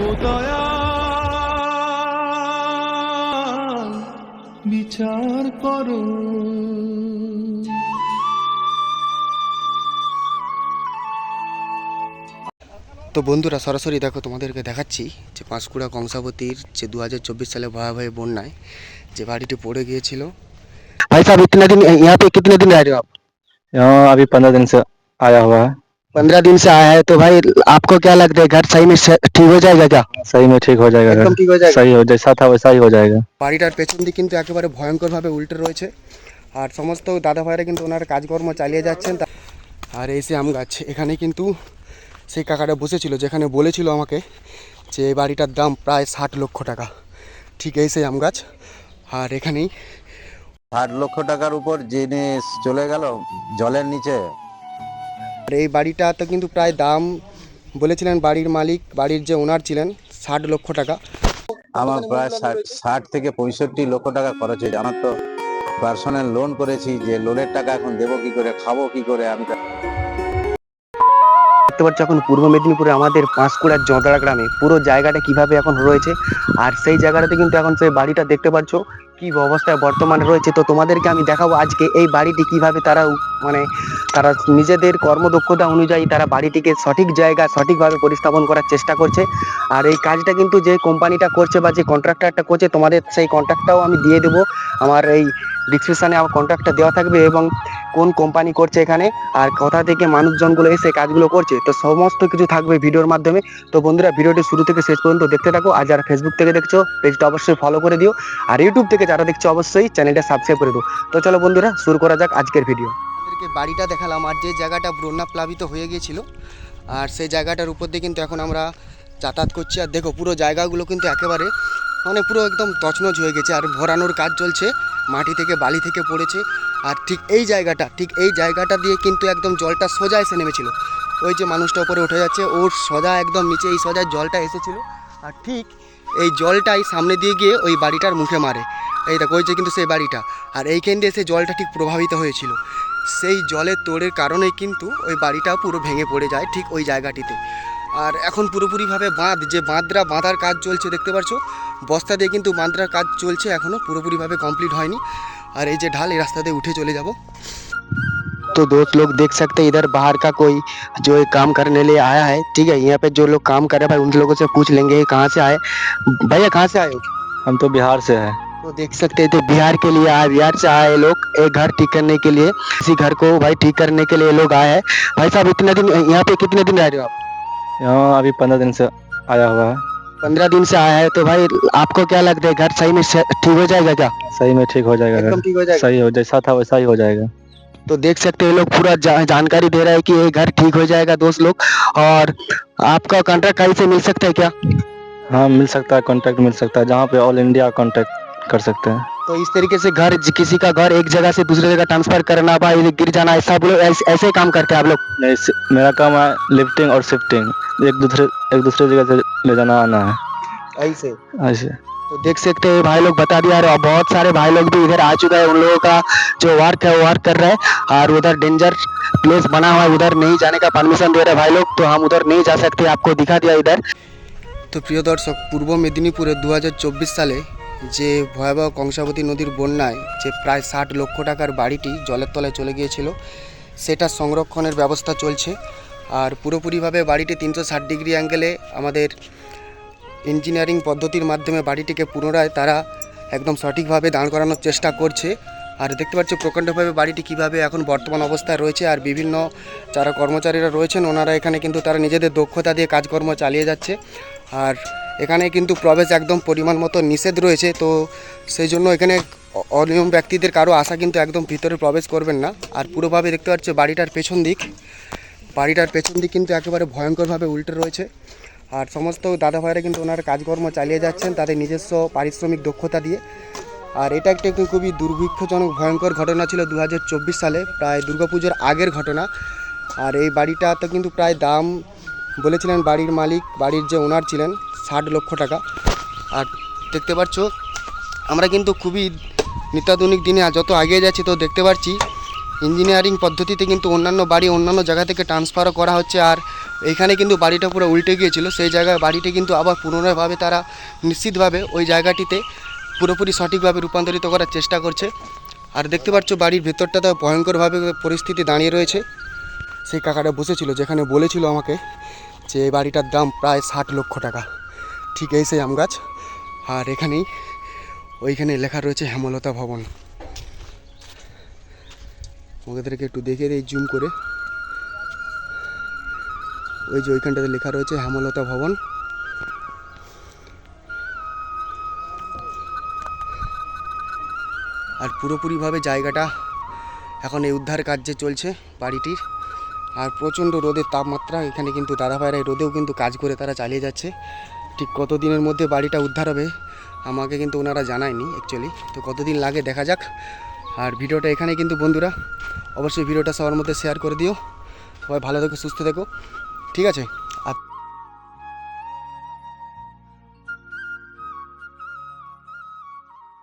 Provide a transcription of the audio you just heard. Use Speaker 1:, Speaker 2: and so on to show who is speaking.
Speaker 1: ও দয়াল বিচার করো
Speaker 2: তো বন্ধুরা সরাসরি দেখো তোমাদেরকে দেখাচ্ছি যে পাঁশকুড়া কংসাবতীর যে দু সালে ভয়াবহ বন্যায় যে বাড়িটি পড়ে গিয়েছিল ভাই সাহেব ইতনে দিন यहाँ पे कितने दिन रह रहे हो आप
Speaker 3: यहाँ अभी पंद्रह दिन से आया हुआ है
Speaker 2: पंद्रह दिन से आया है तो भाई आपको क्या लगता है घर सही में से- ठीक हो जाएगा क्या
Speaker 3: सही में ठीक हो जाएगा
Speaker 2: একদম ঠিক হয়ে যাবে
Speaker 3: सही हो जैसा था वैसा ही हो जाएगा
Speaker 2: বাড়িটার পেছন দিক কিন্তু একেবারে ভয়ঙ্করভাবে উল্টে রয়েছে আর সমস্ত দাদা ভাইরা কিন্তু ওনার কাজকর্ম চালিয়ে যাচ্ছেন তা- আর এই সে আম গাছ এখানে কিন্তু সেই কাকাটা বসেছিল যেখানে বলেছিল আমাকে যে এই বাড়িটার দাম প্রায় ষাট লক্ষ টাকা ঠিক এই সেই আম গাছ আর এখানেই
Speaker 4: ষাট লক্ষ টাকার উপর জিনিস চলে গেল জলের নিচে
Speaker 2: আর এই বাড়িটা তো কিন্তু প্রায় দাম বলেছিলেন বাড়ির মালিক বাড়ির যে ওনার ছিলেন ষাট লক্ষ টাকা।
Speaker 4: আমার প্রায় ষাট ষাট থেকে পঁয়ষট্টি লক্ষ টাকা খরচ হয়েছে। আমার তো পার্সোনাল লোন করেছি যে লোনের টাকা এখন দেবো কি করে খাব কি করে আমি
Speaker 2: দেখতে পাচ্ছ এখন পূর্ব মেদিনীপুরে আমাদের পাঁশকুড়ার জঁদড়া গ্রামে পুরো জায়গাটা কীভাবে এখন রয়েছে আর সেই জায়গাটাতে কিন্তু এখন সেই বাড়িটা দেখতে পাচ্ছ কি অবস্থায় বর্তমানে রয়েছে তো তোমাদেরকে আমি দেখাবো আজকে এই বাড়িটি কীভাবে তারা মানে তারা নিজেদের কর্মদক্ষতা অনুযায়ী তারা বাড়িটিকে সঠিক জায়গা সঠিকভাবে পরিস্থাপন করার চেষ্টা করছে। আর এই কাজটা কিন্তু যে কোম্পানিটা করছে বা যে কন্ট্রাক্টারটা করছে, তোমাদের সেই কন্ট্রাক্টটাও আমি দিয়ে দেবো। আমার এই ডিসক্রিপশানে আমার কন্ট্রাক্টটা দেওয়া থাকবে এবং কোন কোম্পানি করছে এখানে আর কোথা থেকে মানুষজনগুলো এসে কাজগুলো করছে, তো সমস্ত কিছু থাকবে ভিডিওর মাধ্যমে। তো বন্ধুরা, ভিডিওটি শুরু থেকে শেষ পর্যন্ত দেখতে থাকো। আর যারা ফেসবুক থেকে দেখছ পেজটা অবশ্যই ফলো করে দিও। আর ইউটিউব থেকে যারা দেখছ অবশ্যই চ্যানেলটা সাবস্ক্রাইব করে দিও। তো চলো বন্ধুরা, শুরু করা যাক আজকের ভিডিও আপনাদেরকে বাড়িটা দেখালাম। আর যে জায়গাটা বন্যা প্লাবিত হয়ে গিয়েছিল, আর সেই জায়গাটার উপর দিয়ে কিন্তু এখন আমরা যাতায়াত করছি। আর দেখো, পুরো জায়গাগুলো কিন্তু একেবারে মানে পুরো একদম তছনছ হয়ে গেছে। আর ভরানোর কাজ চলছে, মাটি থেকে বালি থেকে পড়েছে। আর ঠিক এই জায়গাটা, ঠিক এই জায়গাটা দিয়ে কিন্তু একদম জলটা সোজা এসে নেমেছিল। ওই যে মানুষটা ওপরে উঠে যাচ্ছে, ওর সোজা একদম নিচে, এই সোজা জলটা এসেছিল। আর ঠিক এই জলটাই সামনে দিয়ে গিয়ে ওই বাড়িটার মুখে মারে। এই দেখো ওই যে কিন্তু সেই বাড়িটা আর এইখান দিয়ে এসে জলটা ঠিক প্রভাবিত হয়েছিল সেই জলের তোড়ের কারণেই কিন্তু ওই বাড়িটা পুরো ভেঙে পড়ে যায় ঠিক ওই জায়গাটিতে আর এখন পুরোপুরিভাবে বাঁধ যে বাঁধরা বাঁধার কাজ চলছে দেখতে পাচ্ছ বস্তা দিয়ে কিন্তু বাঁধরার কাজ চলছে এখনও পুরোপুরিভাবে কমপ্লিট হয়নি और ये जो ढाल ये रास्ता दे उठे चले जाओ तो दोस्त लोग देख सकते हैं इधर बाहर का कोई जो ये काम करने लिए आया है ठीक है यहाँ पे जो लोग काम कर रहे हैं भाई उन लोगों से पूछ लेंगे ये कहाँ से आए भैया कहाँ से आए हो
Speaker 3: हम तो बिहार से है
Speaker 2: तो देख सकते हैं तो बिहार के लिए आए बिहार से आए लोग एक घर ठीक करने के लिए किसी घर को भाई ठीक करने के लिए लोग आए हैं। भाई साहब इतने दिन यहाँ पे कितने दिन रह रहे हो आप?
Speaker 3: यहाँ अभी पंद्रह दिन से आया हुआ है।
Speaker 2: पंद्रह दिन से आया है तो भाई आपको क्या लगता है घर सही में ठीक हो जाएगा क्या?
Speaker 3: सही में ठीक हो जाएगा
Speaker 2: ठीक हो जाएगा।
Speaker 3: सही हो जैसा था वैसा ही हो जाएगा।
Speaker 2: तो देख सकते हैं लोग पूरा जा, जानकारी दे रहा है कि ये घर ठीक हो जाएगा दोस्त लोग। और आपका कॉन्ट्रैक्ट कहीं से मिल सकता है क्या?
Speaker 3: हाँ मिल सकता है कॉन्टैक्ट मिल सकता है जहाँ पे ऑल इंडिया कॉन्टैक्ट कर सकते हैं
Speaker 2: तो इस तरीके से घर किसी का घर एक जगह से दूसरी जगह ट्रांसफर करना भाई गिर जाना ऐसा आप लोग ऐसे, ऐसे ही काम करते हैं आप लोग
Speaker 3: नहीं सि- मेरा काम है लिफ्टिंग और शिफ्टिंग एक दूसरे एक दूसरे जगह से ले जाना आना है
Speaker 2: ऐसे
Speaker 3: ऐसे
Speaker 2: तो देख सकते हैं भाई लोग बता दिया और बहुत सारे भाई लोग भी इधर आ चुका है उन लोगों का जो वर्क है वो वर्क कर रहे हैं और उधर डेंजर प्लेस बना हुआ है उधर नहीं जाने का परमिशन दे रहे हैं भाई लोग तो हम उधर नहीं जा सकते आपको दिखा दिया इधर তো প্রিয় দর্শক পূর্ব মেদিনীপুরে দু সালে যে ভয়াবহ কংসাবতী নদীর বন্যায় যে প্রায় ষাট লক্ষ টাকার বাড়িটি জলের তলায় চলে গিয়েছিল, সেটা সংরক্ষণের ব্যবস্থা চলছে। আর পুরোপুরিভাবে বাড়িটি তিনশো ষাট ডিগ্রি অ্যাঙ্গেলে আমাদের ইঞ্জিনিয়ারিং পদ্ধতির মাধ্যমে বাড়িটিকে পুনরায় তারা একদম সঠিকভাবে দাঁড় করানোর চেষ্টা করছে। আর দেখতে পাচ্ছ প্রকাণ্ডভাবে বাড়িটি কীভাবে এখন বর্তমান অবস্থায় রয়েছে, আর বিভিন্ন যারা কর্মচারীরা রয়েছেন, ওনারা এখানে কিন্তু তারা নিজেদের দক্ষতা দিয়ে কাজকর্ম চালিয়ে যাচ্ছে। আর এখানে কিন্তু প্রবেশ একদম পরিমাণ মতো নিষেধ রয়েছে, তো সেই জন্য এখানে অনিয়ম ব্যক্তিদের কারও আশা কিন্তু একদম ভিতরে প্রবেশ করবেন না। আর পুরোভাবে দেখতে পাচ্ছ বাড়িটার পেছন দিক। বাড়িটার পেছন দিক কিন্তু একেবারে ভয়ঙ্করভাবে উল্টে রয়েছে। আর সমস্ত দাদা ভাইরা কিন্তু ওনার কাজকর্ম চালিয়ে যাচ্ছেন তাদের নিজস্ব পারিশ্রমিক দক্ষতা দিয়ে। আর এটা একটা একটু খুবই দুর্ভিক্ষজনক, ভয়ঙ্কর ঘটনা ছিল দু হাজার চব্বিশ সালে, প্রায় দুর্গাপুজোর আগের ঘটনা। আর এই বাড়িটা তো কিন্তু প্রায় দাম বলেছিলেন বাড়ির মালিক, বাড়ির যে ওনার ছিলেন, ষাট লক্ষ টাকা। আর দেখতে পাচ্ছ, আমরা কিন্তু খুবই নিত্যাধুনিক দিনে যত এগিয়ে যাচ্ছি তো দেখতে পাচ্ছি, ইঞ্জিনিয়ারিং পদ্ধতিতে কিন্তু অন্যান্য বাড়ি অন্যান্য জায়গা থেকে ট্রান্সফারও করা হচ্ছে। আর এইখানে কিন্তু বাড়িটা পুরো উল্টে গিয়েছিল, সেই জায়গায় বাড়িটি কিন্তু আবার পুনরায়ভাবে তারা নিশ্চিতভাবে ওই জায়গাটিতে পুরোপুরি সঠিকভাবে রূপান্তরিত করার চেষ্টা করছে। আর দেখতে পাচ্ছ, বাড়ির ভেতরটা তো ভয়ঙ্করভাবে পরিস্থিতি দাঁড়িয়ে রয়েছে। সেই কাকাটা বসেছিল, যেখানে বলেছিল আমাকে যে এই বাড়িটার দাম প্রায় ষাট লক্ষ টাকা। ঠিক এই সেই আম গাছ। আর এখানেই, ওইখানে লেখা রয়েছে হেমলতা ভবন। ওদেরকে একটু দেখে দিই, জুম করে। ওই যে ওইখানটাতে লেখা রয়েছে হেমলতা ভবন। আর পুরোপুরিভাবে জায়গাটা এখন এই উদ্ধার কাজ যে চলছে বাড়িটির। আর প্রচণ্ড রোদের তাপমাত্রা, এখানে কিন্তু দাদা ভাইরা রোদেও কিন্তু কাজ করে তারা চালিয়ে যাচ্ছে। ঠিক কতদিনের মধ্যে বাড়িটা উদ্ধার হবে, আমাকে কিন্তু ওনারা জানায়নি অ্যাকচুয়ালি তো কতদিন লাগে দেখা যাক। আর ভিডিওটা এখানে কিন্তু বন্ধুরা, অবশ্যই ভিডিওটা সবার মধ্যে শেয়ার করে দিও। সবাই ভালো থেকো, সুস্থ থেকো। ঠিক আছে?